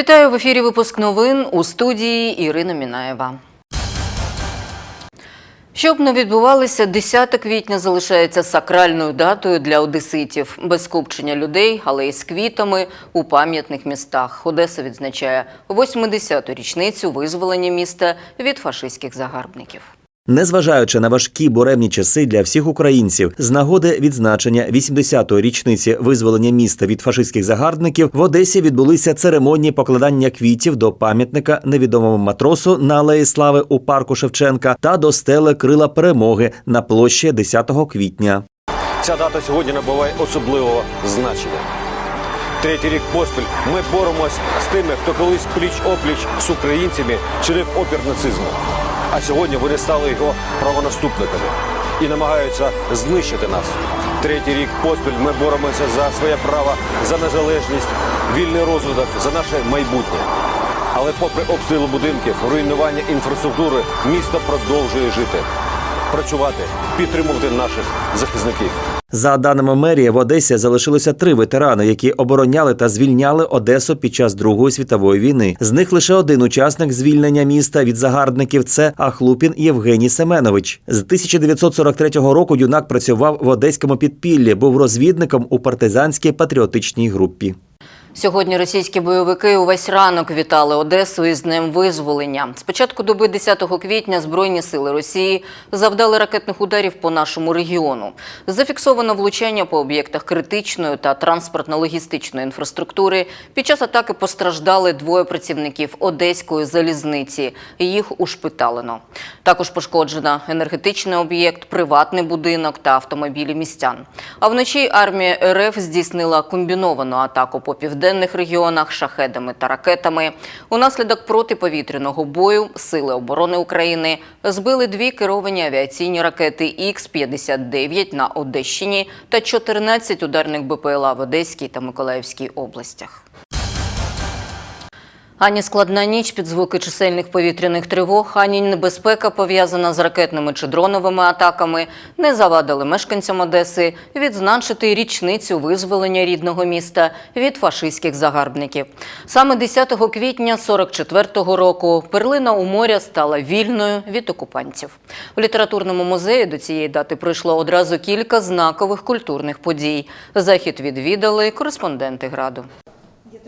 Вітаю в ефірі випуск новин у студії Ірина Мінаєва. Щоб не відбувалося, 10 квітня залишається сакральною датою для одеситів. Без скупчення людей, але й з квітами у пам'ятних містах. Одеса відзначає 80-ту річницю визволення міста від фашистських загарбників. Незважаючи на важкі буремні часи для всіх українців, з нагоди відзначення 80-ї річниці визволення міста від фашистських загарбників в Одесі відбулися церемонії покладання квітів до пам'ятника невідомому матросу на Алеї Слави у парку Шевченка та до стели Крила Перемоги на площі 10 квітня. Ця дата сьогодні набуває особливого значення. Третій рік поспіль ми боремось з тими, хто колись пліч опліч з українцями чинив опір нацизму. А сьогодні вони стали його правонаступниками і намагаються знищити нас. Третій рік поспіль ми боремося за своє право, за незалежність, вільний розвиток, за наше майбутнє. Але попри обстріли будинків, руйнування інфраструктури, місто продовжує жити, працювати, підтримувати наших захисників. За даними мерії, в Одесі залишилося три ветерани, які обороняли та звільняли Одесу під час Другої світової війни. З них лише один учасник звільнення міста від загарбників це Ахлупін Євгеній Семенович. З 1943 року юнак працював в одеському підпіллі, був розвідником у партизанській патріотичній групі. Сьогодні російські бойовики увесь ранок вітали Одесу із Днем визволення. З початку доби 10 квітня Збройні сили Росії завдали ракетних ударів по нашому регіону. Зафіксовано влучання по об'єктах критичної та транспортно-логістичної інфраструктури. Під час атаки постраждали двоє працівників Одеської залізниці. Їх ушпиталено. Також пошкоджено енергетичний об'єкт, приватний будинок та автомобілі містян. А вночі армія РФ здійснила комбіновану атаку по південних регіонах шахедами та ракетами. Унаслідок протиповітряного бою Сили оборони України збили дві керовані авіаційні ракети Х-59 на Одещині та 14 ударних БПЛА в Одеській та Миколаївській областях. Ані складна ніч під звуки чисельних повітряних тривог, ані небезпека, пов'язана з ракетними чи дроновими атаками, не завадили мешканцям Одеси відзначити річницю визволення рідного міста від фашистських загарбників. Саме 10 квітня 44-го року перлина у моря стала вільною від окупантів. У літературному музеї до цієї дати пройшло одразу кілька знакових культурних подій. Захід відвідали кореспонденти граду.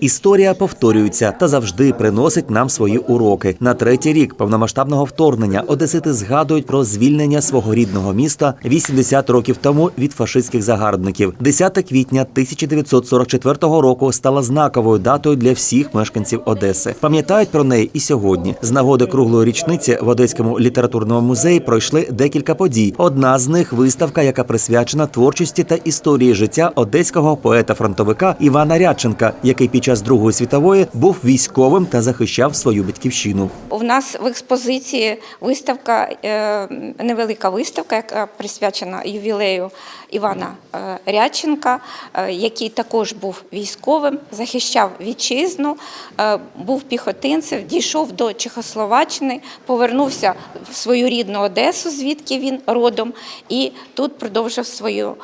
Історія повторюється та завжди приносить нам свої уроки. На третій рік повномасштабного вторгнення одесити згадують про звільнення свого рідного міста 80 років тому від фашистських загарбників. 10 квітня 1944 року стала знаковою датою для всіх мешканців Одеси. Пам'ятають про неї і сьогодні. З нагоди круглої річниці в Одеському літературному музеї пройшли декілька подій. Одна з них виставка, яка присвячена творчості та історії життя одеського поета-фронтовика Івана Рядченка, який під час Другої світової був військовим та захищав свою батьківщину. У нас в експозиції виставка, е, невелика виставка, яка присвячена ювілею Івана е, Рядченка, е, який також був військовим, захищав вітчизну, був піхотинцем, дійшов до Чехословаччини, повернувся в свою рідну Одесу, звідки він родом, і тут продовжив свою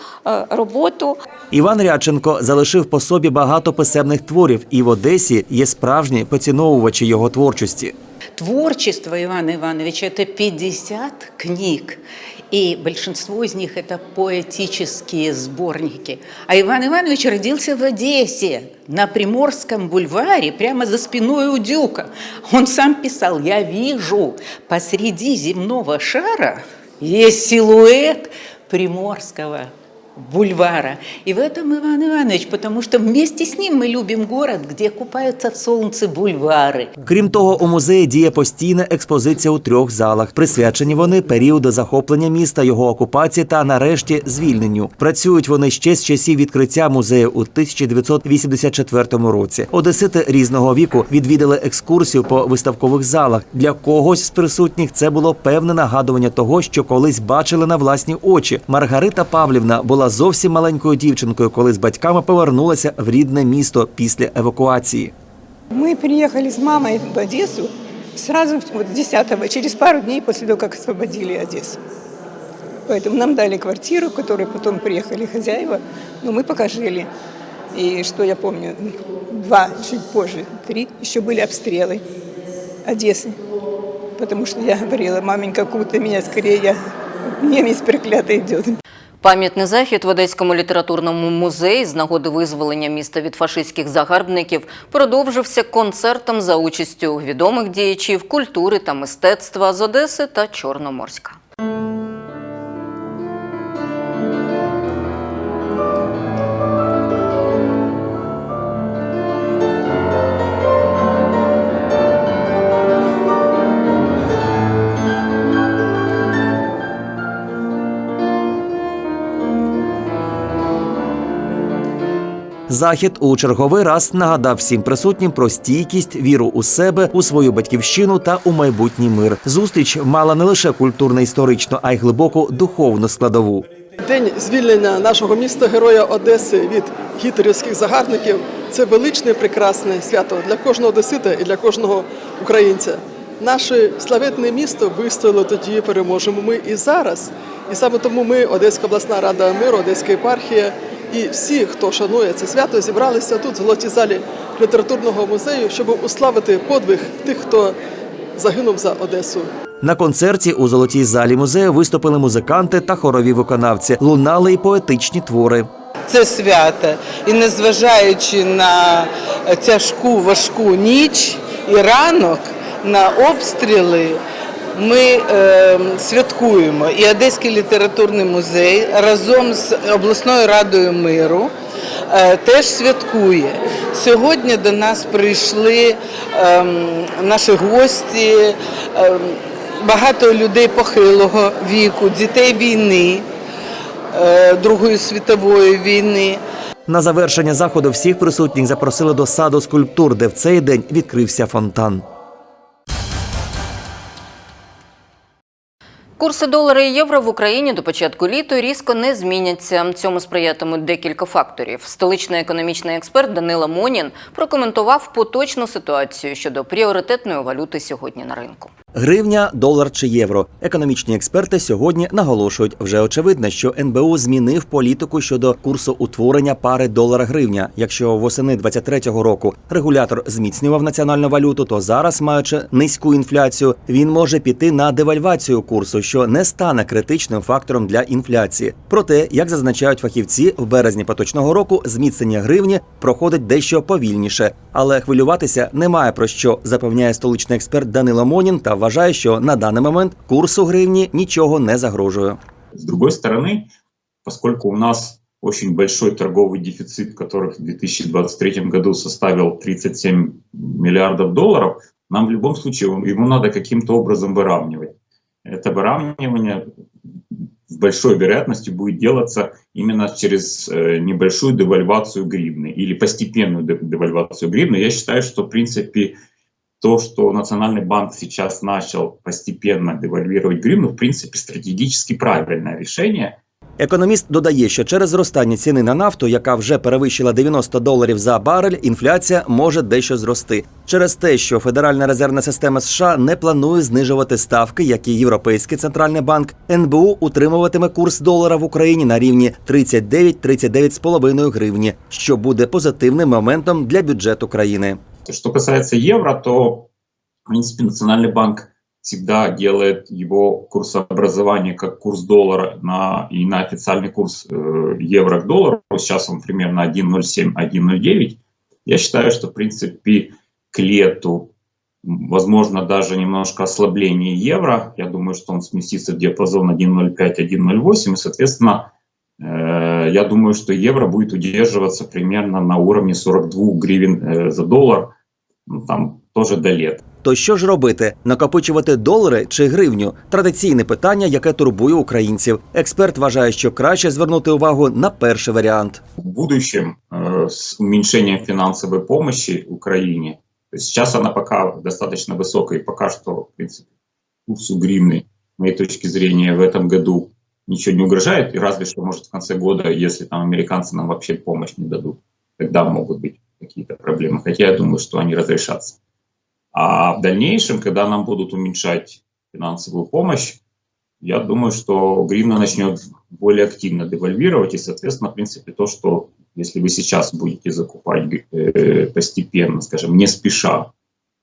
роботу. Іван Рядченко залишив по собі багато писемних творів, і в Одесі є справжні поціновувачі його творчості. Творчество Ивана Ивановича – это 50 книг, и большинство из них – это поэтические сборники. А Иван Иванович родился в Одессе, на Приморском бульваре, прямо за спиной у Дюка. Он сам писал, я вижу, посреди земного шара есть силуэт Приморского бульвара. И в этом Иван Иванович, потому что вместе с ним мы любим город, где купаются в солнце бульвары. Крім того, у музеї діє постійна експозиція у трьох залах. Присвячені вони періоду захоплення міста, його окупації та нарешті звільненню. Працюють вони ще з часів відкриття музею у 1984 році. Одесити різного віку відвідали екскурсію по виставкових залах. Для когось з присутніх це було певне нагадування того, що колись бачили на власні очі. Маргарита Павлівна була зовсім маленькою дівчинкою, коли з батьками повернулася в рідне місто після евакуації. Мы приехали с мамой в Одессу сразу вот 10 через пару дней после того, как освободили Одессу. Поэтому нам дали квартиру, в которой потом приехали хозяева, но мы пока жили. И что я помню, два, чуть позже, три, еще были обстрелы Одессы. Потому что я говорила, маменька, куда меня скорее, я, немец проклятый идет. Пам'ятний захід в Одеському літературному музеї з нагоди визволення міста від фашистських загарбників продовжився концертом за участю відомих діячів культури та мистецтва з Одеси та Чорноморська. Захід у черговий раз нагадав всім присутнім про стійкість, віру у себе, у свою батьківщину та у майбутній мир. Зустріч мала не лише культурно-історичну, а й глибоку духовну складову. День звільнення нашого міста, героя Одеси від гітлерівських загарбників це величне, прекрасне свято для кожного одесита і для кожного українця. Наше славетне місто вистояло тоді, переможемо ми і зараз. І саме тому ми, Одеська обласна рада миру, Одеська єпархія і всі, хто шанує це свято, зібралися тут, в золотій залі літературного музею, щоб уславити подвиг тих, хто загинув за Одесу. На концерті у золотій залі музею виступили музиканти та хорові виконавці. Лунали й поетичні твори. це свято. І незважаючи на тяжку важку ніч і ранок на обстріли, ми е, святкуємо. І Одеський літературний музей разом з обласною радою миру е, теж святкує. Сьогодні до нас прийшли е, наші гості, е, багато людей похилого віку, дітей війни. е, Другої світової війни. На завершення заходу всіх присутніх запросили до саду скульптур, де в цей день відкрився фонтан. Курси долара і євро в Україні до початку літа різко не зміняться. Цьому сприятимуть декілька факторів. Столичний економічний експерт Данила Монін прокоментував поточну ситуацію щодо пріоритетної валюти сьогодні на ринку. Гривня, долар чи євро. Економічні експерти сьогодні наголошують, вже очевидно, що НБУ змінив політику щодо курсу утворення пари долара-гривня. Якщо восени 23-го року регулятор зміцнював національну валюту, то зараз, маючи низьку інфляцію, він може піти на девальвацію курсу, що не стане критичним фактором для інфляції. Проте, як зазначають фахівці, в березні поточного року зміцнення гривні проходить дещо повільніше, але хвилюватися немає про що, запевняє столичний експерт Данило Монін та вважає, що на даний момент курсу гривні нічого не загрожує. С другой стороны, поскольку у нас очень большой торговый дефицит, который в 2023 году составил 37 миллиардов долларов, нам в любом случае ему надо каким-то образом выравнивать. Это выравнивание с большой вероятностью будет делаться именно через э, небольшую девальвацию гривны или постепенную де- девальвацию гривны. Я считаю, что в принципе то, что Национальный банк сейчас начал постепенно девальвировать гривну, в принципе, стратегически правильное решение. Економіст додає, що через зростання ціни на нафту, яка вже перевищила 90 доларів за барель, інфляція може дещо зрости. Через те, що Федеральна резервна система США не планує знижувати ставки, як і Європейський центральний банк, НБУ утримуватиме курс долара в Україні на рівні 39-39,5 гривні, що буде позитивним моментом для бюджету країни. Что касается евро, то, в принципе, Национальный банк всегда делает его курсообразование как курс доллара на, и на официальный курс э, евро к доллару. Сейчас он примерно 1.07-1.09. Я считаю, что, в принципе, к лету, возможно, даже немножко ослабление евро. Я думаю, что он сместится в диапазон 1.05-1.08. И, соответственно, э, я думаю, что евро будет удерживаться примерно на уровне 42 гривен э, за доллар. Ну, там тоже до лета. То що ж робити? Накопичувати долари чи гривню? Традиційне питання, яке турбує українців. Експерт вважає, що краще звернути увагу на перший варіант. в будущем э, с уменьшением финансовой помощи Украине, то есть сейчас она пока достаточно высокая, и пока что, в принципе, курсу гривны, с моей точки зрения, в этом году ничего не угрожает, и разве что, может, в конце года, если там американцы нам вообще помощь не дадут, тогда могут быть какие-то проблемы. Хотя я думаю, что они разрешатся. А в дальнейшем, когда нам будут уменьшать финансовую помощь, я думаю, что гривна начнет более активно девальвировать, и, соответственно, в принципе, то, что если вы сейчас будете закупать э, постепенно, скажем, не спеша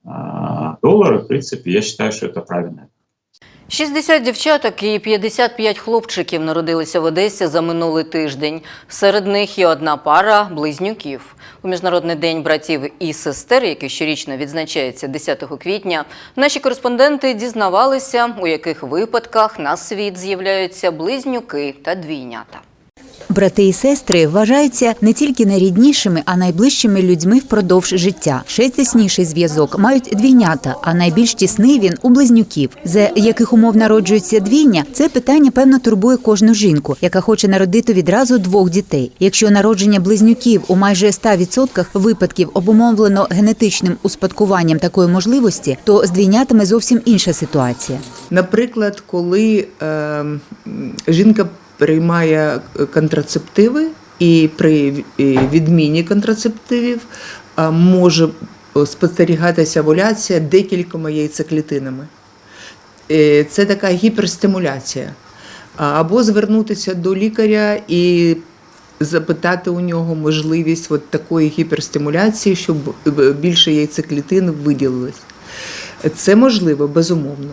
а, доллары, в принципе, я считаю, что это правильно. 60 дівчаток і 55 хлопчиків народилися в Одесі за минулий тиждень. Серед них і одна пара близнюків. У Міжнародний день братів і сестер, який щорічно відзначається 10 квітня, наші кореспонденти дізнавалися, у яких випадках на світ з'являються близнюки та двійнята. Брати і сестри вважаються не тільки найріднішими, а найближчими людьми впродовж життя. Ще тісніший зв'язок мають двійнята, а найбільш тісний він у близнюків, за яких умов народжується двійня. Це питання певно турбує кожну жінку, яка хоче народити відразу двох дітей. Якщо народження близнюків у майже 100% випадків обумовлено генетичним успадкуванням такої можливості, то з двійнятами зовсім інша ситуація. Наприклад, коли е, жінка приймає контрацептиви, і при відміні контрацептивів е, може спостерігатися овуляція декількома яйцеклітинами. Е, Це така гіперстимуляція. Або звернутися до лікаря і запитати у нього можливість от такої гіперстимуляції, щоб е, більше яйцеклітин виділилось. Це можливо, безумовно,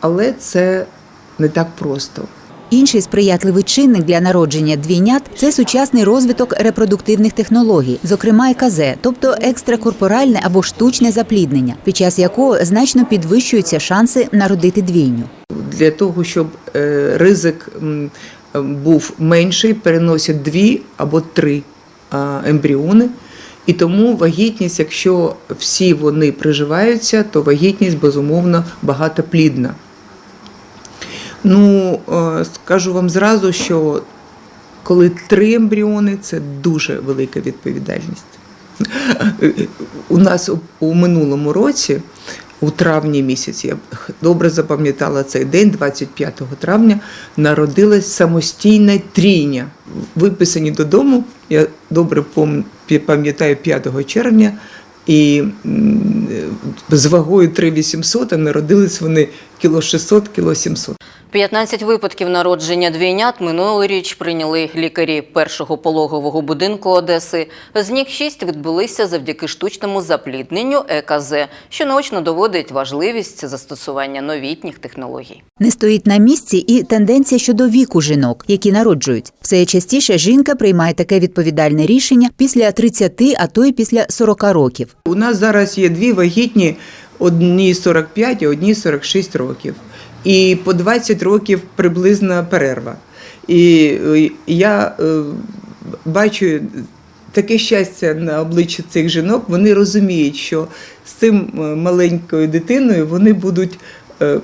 але це не так просто. Інший сприятливий чинник для народження двійнят це сучасний розвиток репродуктивних технологій, зокрема ЕКЗ, тобто екстракорпоральне або штучне запліднення, під час якого значно підвищуються шанси народити двійню. Для того, щоб е, ризик був менший, переносять дві або три ембріони. І тому вагітність, якщо всі вони приживаються, то вагітність безумовно багатоплідна. Ну, е, скажу вам зразу, що коли три ембріони, це дуже велика відповідальність. У нас у- минулому році, у травні місяці, я добре запам'ятала цей день, 25 травня, народилась самостійна трійня. Виписані додому, я добре пам'ятаю 5 червня, і з вагою 3800, а народились вони кіло 600, кіло 700. 15 випадків народження двійнят минулоріч прийняли лікарі першого пологового будинку Одеси. З них 6 відбулися завдяки штучному заплідненню ЕКЗ, що наочно доводить важливість застосування новітніх технологій. Не стоїть на місці і тенденція щодо віку жінок, які народжують. Все частіше жінка приймає таке відповідальне рішення після 30, а то й після 40 років. У нас зараз є дві вагітні, одній 45, а одній 46 років. І по 20 років приблизна перерва. І е, я е, бачу таке щастя на обличчі цих жінок. Вони розуміють, що з цим е, маленькою дитиною вони будуть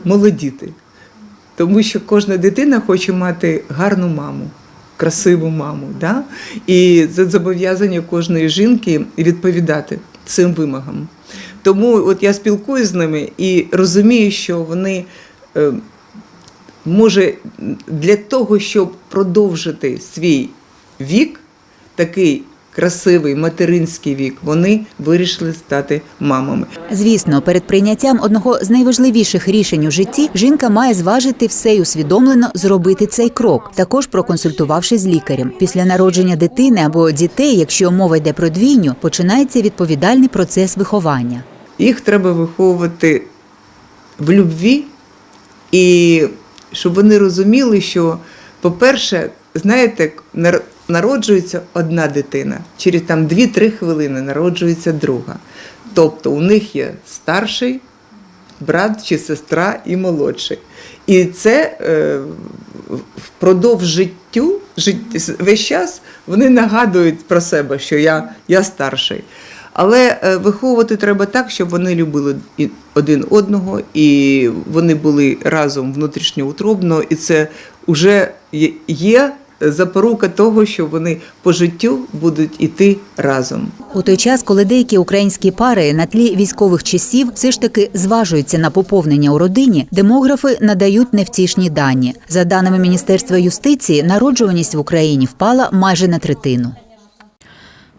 молодіти. Тому що кожна дитина хоче мати гарну маму, красиву маму. Да? І це зобов'язання кожної жінки відповідати цим вимогам. Тому от я спілкуюся з ними і розумію, що вони е, може для того, щоб продовжити свій вік, такий красивий материнський вік, вони вирішили стати мамами. Звісно, перед прийняттям одного з найважливіших рішень у житті жінка має зважити все й усвідомлено зробити цей крок, також проконсультувавшись з лікарем. Після народження дитини або дітей, якщо мова йде про двійню, починається відповідальний процес виховання. Їх треба виховувати в любві, і щоб вони розуміли, що, по-перше, знаєте, народжується одна дитина, через там 2-3 хвилини народжується друга. Тобто у них є старший брат чи сестра і молодший. І це е, впродовж життю, жит- весь час вони нагадують про себе, що я, я старший. Але е, виховувати треба так, щоб вони любили один одного, і вони були разом внутрішньоутробно, і це вже є запорука того, що вони по життю будуть іти разом. У той час, коли деякі українські пари на тлі військових часів все ж таки зважуються на поповнення у родині, демографи надають невтішні дані. За даними Міністерства юстиції, народжуваність в Україні впала майже на третину.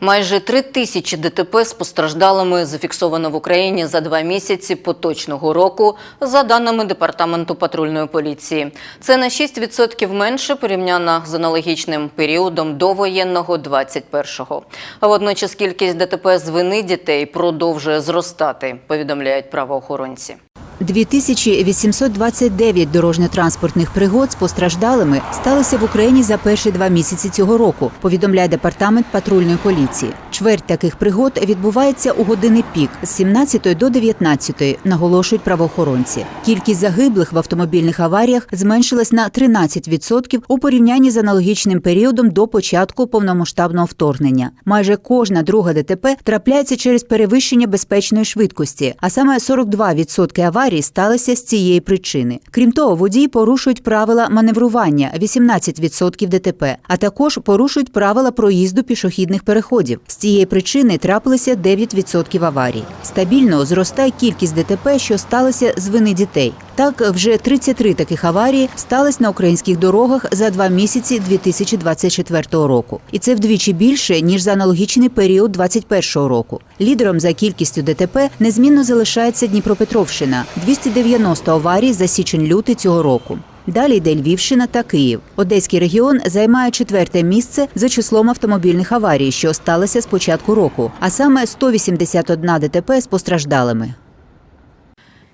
Майже три тисячі ДТП з постраждалими зафіксовано в Україні за два місяці поточного року, за даними Департаменту патрульної поліції. Це на 6% менше порівняно з аналогічним періодом довоєнного 21-го. А водночас кількість ДТП з вини дітей продовжує зростати, повідомляють правоохоронці. 2829 дорожньо-транспортних пригод з постраждалими сталося в Україні за перші два місяці цього року, повідомляє департамент патрульної поліції. Чверть таких пригод відбувається у години пік з 17 до 19, наголошують правоохоронці. Кількість загиблих в автомобільних аваріях зменшилась на 13% у порівнянні з аналогічним періодом до початку повномасштабного вторгнення. Майже кожна друга ДТП трапляється через перевищення безпечної швидкості, а саме 42% аварій сталися з цієї причини. Крім того, водії порушують правила маневрування 18% ДТП, а також порушують правила проїзду пішохідних переходів. З цієї причини трапилося 9% аварій. Стабільно зростає кількість ДТП, що сталося з вини дітей. Так, вже 33 таких аварії сталося на українських дорогах за два місяці 2024 року. І це вдвічі більше, ніж за аналогічний період 2021 року. Лідером за кількістю ДТП незмінно залишається Дніпропетровщина – 290 аварій за січень-лютий цього року. Далі йде Львівщина та Київ. Одеський регіон займає четверте місце за числом автомобільних аварій, що сталося з початку року, а саме 181 ДТП з постраждалими.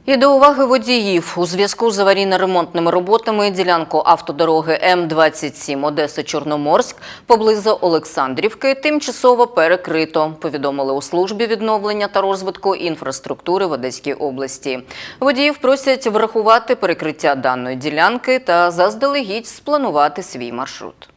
І до уваги водіїв у зв'язку з аварійно-ремонтними роботами ділянку автодороги М27 Одеса-Чорноморськ поблизу Олександрівки тимчасово перекрито, повідомили у службі відновлення та розвитку інфраструктури в Одеській області. Водіїв просять врахувати перекриття даної ділянки та заздалегідь спланувати свій маршрут.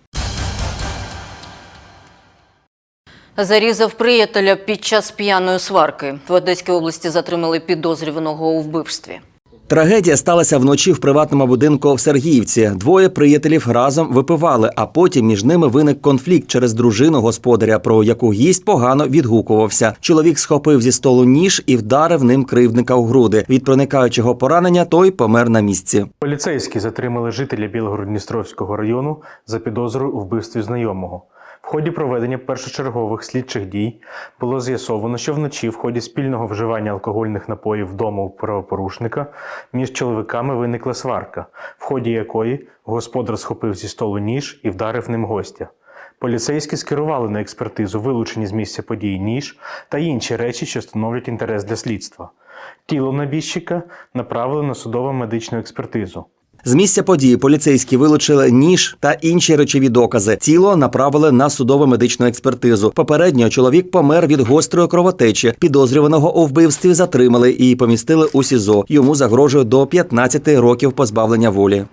Зарізав приятеля під час п'яної сварки. В Одеській області затримали підозрюваного у вбивстві. Трагедія сталася вночі в приватному будинку в Сергіївці. Двоє приятелів разом випивали, а потім між ними виник конфлікт через дружину господаря, про яку гість погано відгукувався. Чоловік схопив зі столу ніж і вдарив ним кривдника у груди. Від проникаючого поранення той помер на місці. Поліцейські затримали жителя Білгород-Дністровського району за підозрою у вбивстві знайомого. В ході проведення першочергових слідчих дій було з'ясовано, що вночі в ході спільного вживання алкогольних напоїв вдома у правопорушника між чоловіками виникла сварка, в ході якої господар схопив зі столу ніж і вдарив ним гостя. Поліцейські скерували на експертизу вилучені з місця події ніж та інші речі, що становлять інтерес для слідства. Тіло набіжчика направили на судово медичну експертизу. З місця події поліцейські вилучили ніж та інші речові докази. Тіло направили на судово медичну експертизу. Попередньо чоловік помер від гострої кровотечі. Підозрюваного у вбивстві затримали і помістили у СІЗО. Йому загрожує до 15 років позбавлення волі.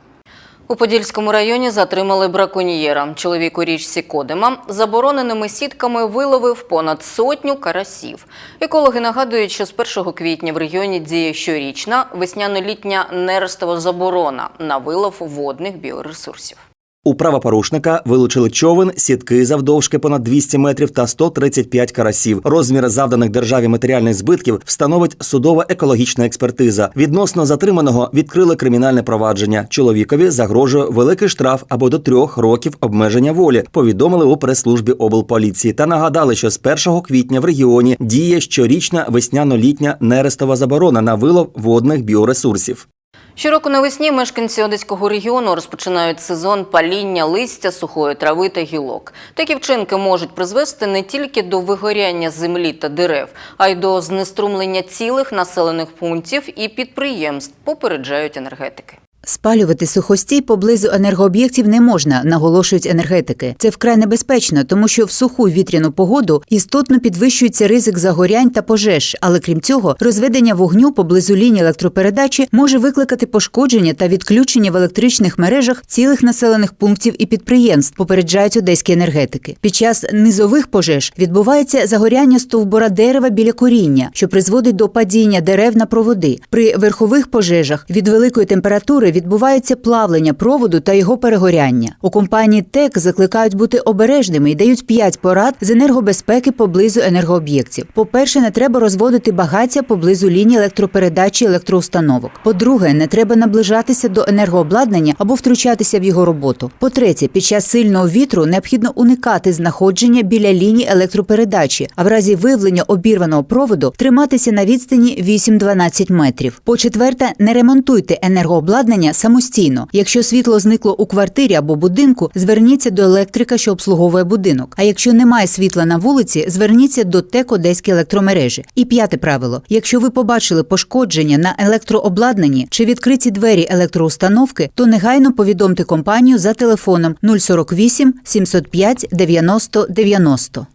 У Подільському районі затримали браконьєра. Чоловік у річці Кодима забороненими сітками виловив понад сотню карасів. Екологи нагадують, що з 1 квітня в регіоні діє щорічна весняно-літня нерестова заборона на вилов водних біоресурсів. У правопорушника вилучили човен, сітки завдовжки понад 200 метрів та 135 карасів. Розмір завданих державі матеріальних збитків встановить судова екологічна експертиза. Відносно затриманого відкрили кримінальне провадження. Чоловікові загрожує великий штраф або до трьох років обмеження волі. Повідомили у прес-службі облполіції та нагадали, що з 1 квітня в регіоні діє щорічна весняно-літня нерестова заборона на вилов водних біоресурсів. Щороку навесні мешканці Одеського регіону розпочинають сезон паління листя, сухої трави та гілок. Такі вчинки можуть призвести не тільки до вигоряння землі та дерев, а й до знеструмлення цілих населених пунктів і підприємств, попереджають енергетики. Спалювати сухостій поблизу енергооб'єктів не можна, наголошують енергетики. Це вкрай небезпечно, тому що в суху вітряну погоду істотно підвищується ризик загорянь та пожеж. Але крім цього, розведення вогню поблизу лінії електропередачі може викликати пошкодження та відключення в електричних мережах цілих населених пунктів і підприємств, попереджають одеські енергетики. Під час низових пожеж відбувається загоряння стовбура дерева біля коріння, що призводить до падіння дерев на проводи. При верхових пожежах від великої температури літератури відбувається плавлення проводу та його перегоряння. У компанії ТЕК закликають бути обережними і дають 5 порад з енергобезпеки поблизу енергооб'єктів. По-перше, не треба розводити багаття поблизу лінії електропередачі електроустановок. По-друге, не треба наближатися до енергообладнання або втручатися в його роботу. По-третє, під час сильного вітру необхідно уникати знаходження біля лінії електропередачі, а в разі виявлення обірваного проводу триматися на відстані 8-12 метрів. По-четверте, не ремонтуйте енергообладнання самостійно. Якщо світло зникло у квартирі або будинку, зверніться до електрика, що обслуговує будинок. А якщо немає світла на вулиці, зверніться до ТЕК Одеської електромережі. І п'яте правило: якщо ви побачили пошкодження на електрообладнанні чи відкриті двері електроустановки, то негайно повідомте компанію за телефоном 048 705 90 90.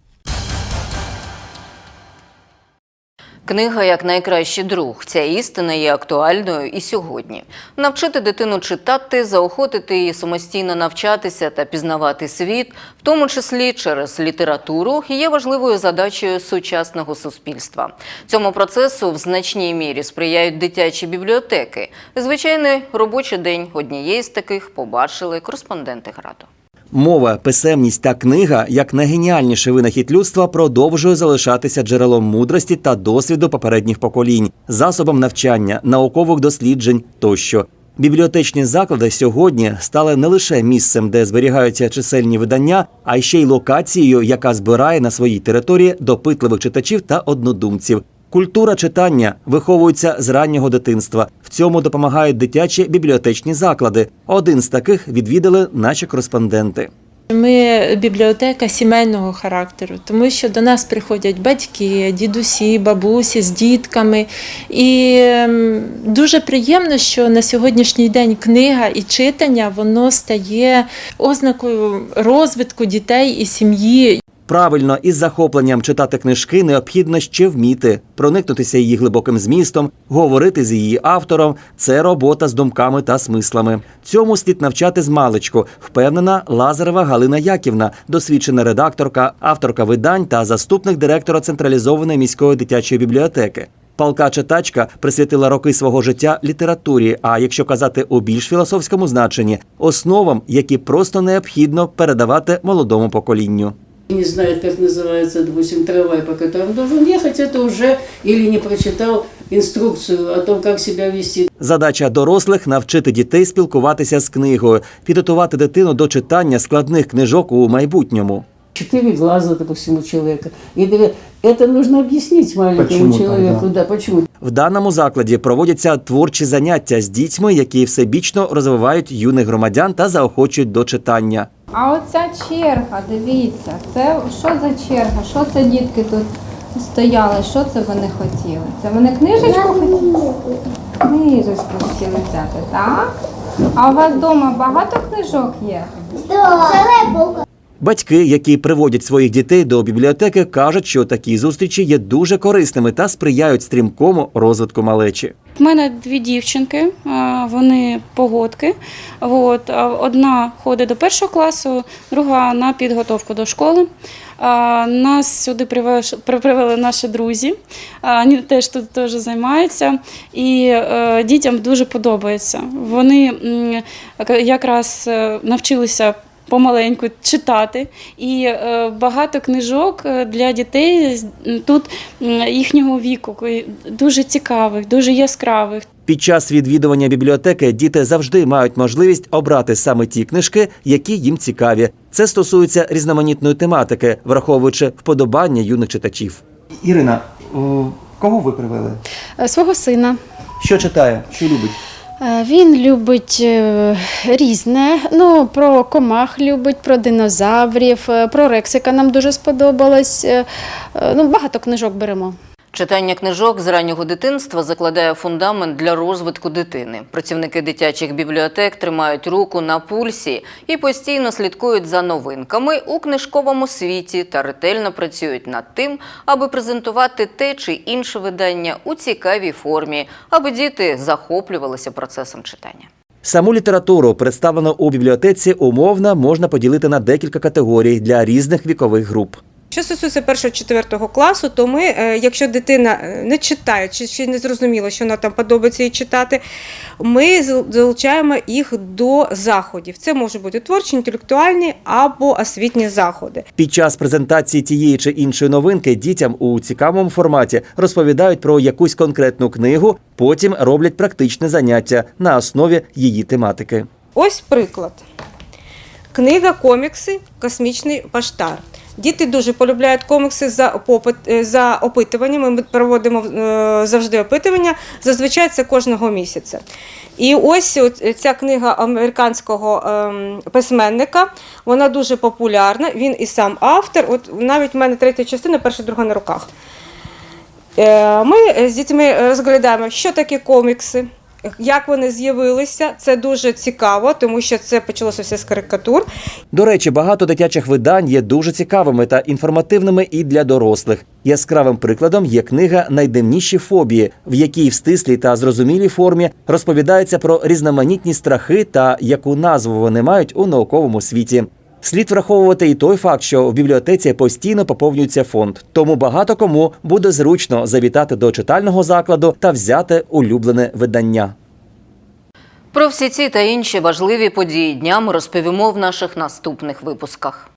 Книга як найкращий друг. Ця істина є актуальною і сьогодні. Навчити дитину читати, заохотити її самостійно навчатися та пізнавати світ, в тому числі через літературу, є важливою задачею сучасного суспільства. Цьому процесу в значній мірі сприяють дитячі бібліотеки. Звичайний робочий день однієї з таких побачили кореспонденти граду. Мова, писемність та книга, як найгеніальніший винахід людства, продовжує залишатися джерелом мудрості та досвіду попередніх поколінь, засобом навчання, наукових досліджень тощо. Бібліотечні заклади сьогодні стали не лише місцем, де зберігаються чисельні видання, а ще й локацією, яка збирає на своїй території допитливих читачів та однодумців. Культура читання виховується з раннього дитинства. В цьому допомагають дитячі бібліотечні заклади. Один з таких відвідали наші кореспонденти. Ми бібліотека сімейного характеру, тому що до нас приходять батьки, дідусі, бабусі з дітками. І ем, дуже приємно, що на сьогоднішній день книга і читання воно стає ознакою розвитку дітей і сім'ї. Правильно із захопленням читати книжки необхідно ще вміти, проникнутися її глибоким змістом, говорити з її автором. Це робота з думками та смислами. Цьому слід навчати з маличку, впевнена Лазарева Галина Яківна, досвідчена редакторка, авторка видань та заступник директора централізованої міської дитячої бібліотеки. Палка читачка присвятила роки свого життя літературі. А якщо казати у більш філософському значенні, основам, які просто необхідно передавати молодому поколінню не знает, как называется, допустим, трамвай, по которому должен ехать, это уже или не прочитал инструкцию о том, как себя вести. Задача дорослих навчити дітей спілкуватися з книгою, підготувати дитину до читання складних книжок у майбутньому. Четыре глаза, допустим, у человека. И говорят, это нужно объяснить маленькому человеку. Да, почему? В даному закладі проводяться творчі заняття з дітьми, які всебічно розвивають юних громадян та заохочують до читання. А оця черга, дивіться, це що за черга? Що це дітки тут стояли? Що це вони хотіли? Це вони книжечку хотіли? Книжечку хотіли взяти, так? А у вас вдома багато книжок є? Батьки, які приводять своїх дітей до бібліотеки, кажуть, що такі зустрічі є дуже корисними та сприяють стрімкому розвитку малечі. У мене дві дівчинки, вони погодки. От, одна ходить до першого класу, друга на підготовку до школи. Нас сюди привели, наші друзі, вони теж тут теж займаються, і е, дітям дуже подобається. Вони якраз е, навчилися помаленьку читати, і е, багато книжок е, для дітей з- тут їхнього віку, дуже цікавих, дуже яскравих. Під час відвідування бібліотеки діти завжди мають можливість обрати саме ті книжки, які їм цікаві. Це стосується різноманітної тематики, враховуючи вподобання юних читачів. Ірина, кого ви привели? Е, Свого сина. Що читає? Що любить? Е, Він любить е, різне. Ну, про комах любить, про динозаврів, е, про Рексика нам дуже сподобалось. Ну, багато книжок беремо. Читання книжок з раннього дитинства закладає фундамент для розвитку дитини. Працівники дитячих бібліотек тримають руку на пульсі і постійно слідкують за новинками у книжковому світі та ретельно працюють над тим, аби презентувати те чи інше видання у цікавій формі, аби діти захоплювалися процесом читання. Саму літературу, представлену у бібліотеці, умовно можна поділити на декілька категорій для різних вікових груп. Що стосується першого четвертого класу, то ми, е, якщо дитина е, не читає, чи ще не зрозуміло, що вона там подобається їй читати, ми зал- залучаємо їх до заходів. Це можуть бути творчі, інтелектуальні або освітні заходи. Під час презентації тієї чи іншої новинки дітям у цікавому форматі розповідають про якусь конкретну книгу, потім роблять практичне заняття на основі її тематики. Ось приклад. Книга комікси Космічний поштар. Діти дуже полюбляють комікси за попит е, за опитуваннями. Ми проводимо е, завжди опитування. Зазвичай це кожного місяця. І ось ця книга американського ем, письменника. Вона дуже популярна. Він і сам автор. От навіть в мене третя частина, перша друга на руках. Е, Ми з дітьми розглядаємо, що таке комікси, як вони з'явилися. Це дуже цікаво, тому що це почалося все з карикатур. До речі, багато дитячих видань є дуже цікавими та інформативними і для дорослих. Яскравим прикладом є книга Найдивніші фобії, в якій в стислій та зрозумілій формі розповідається про різноманітні страхи та яку назву вони мають у науковому світі. Слід враховувати і той факт, що в бібліотеці постійно поповнюється фонд, тому багато кому буде зручно завітати до читального закладу та взяти улюблене видання. Про всі ці та інші важливі події дня ми розповімо в наших наступних випусках.